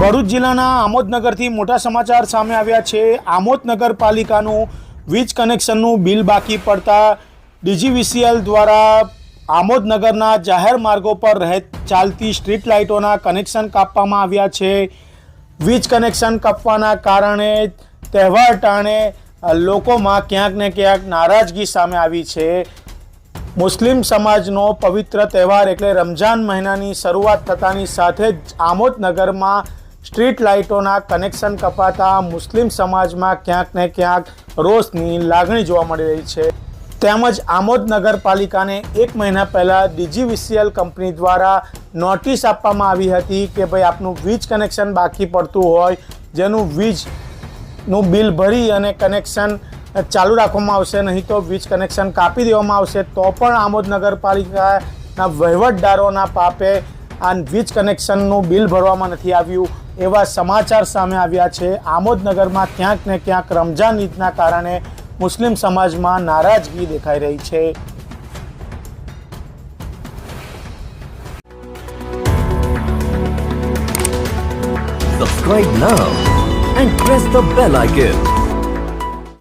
ભરૂચ જિલ્લાના આમોદનગરથી મોટા સમાચાર સામે આવ્યા છે. આમોદ નગરપાલિકાનું વીજ કનેક્શનનું બિલ બાકી પડતા ડીજીવીસીએલ દ્વારા આમોદ નગરના જાહેર માર્ગો પર રહે ચાલતી સ્ટ્રીટ લાઇટોના કનેક્શન કાપવામાં આવ્યા છે. વીજ કનેક્શન કાપવાના કારણે તહેવાર ટાણે લોકોમાં ક્યાંક ને ક્યાંક નારાજગી સામે આવી છે. મુસ્લિમ સમાજનો પવિત્ર તહેવાર એટલે રમઝાન મહિનાની શરૂઆત થતાની સાથે જ આમોદ નગરમાં સ્ટ્રીટ લાઇટોના કનેક્શન કપાતા મુસ્લિમ સમાજમાં ક્યાંક ને ક્યાંક રોષની લાગણી જોવા મળી રહી છે. તેમજ આમોદ નગરપાલિકાને એક મહિના પહેલાં ડીજીવીસીએલ કંપની દ્વારા નોટિસ આપવામાં આવી હતી કે ભાઈ આપનું વીજ કનેક્શન બાકી પડતું હોય, જેનું વીજનું બિલ ભરી અને કનેક્શન ચાલુ રાખવામાં આવશે, નહીં તો વીજ કનેક્શન કાપી દેવામાં આવશે, તો પણ આમોદ નગરપાલિકાના વહીવટદારોના પાપે આ વીજ કનેક્શનનું બિલ ભરવામાં નથી આવ્યું. એવા સમાચાર સામે આવ્યા છે. આમોદનગરમાં ક્યાંક ને ક્યાંક રમજાન ઈદના કારણે મુસ્લિમ સમાજમાં નારાજગી દેખાઈ રહી છે. Subscribe now and press the bell icon.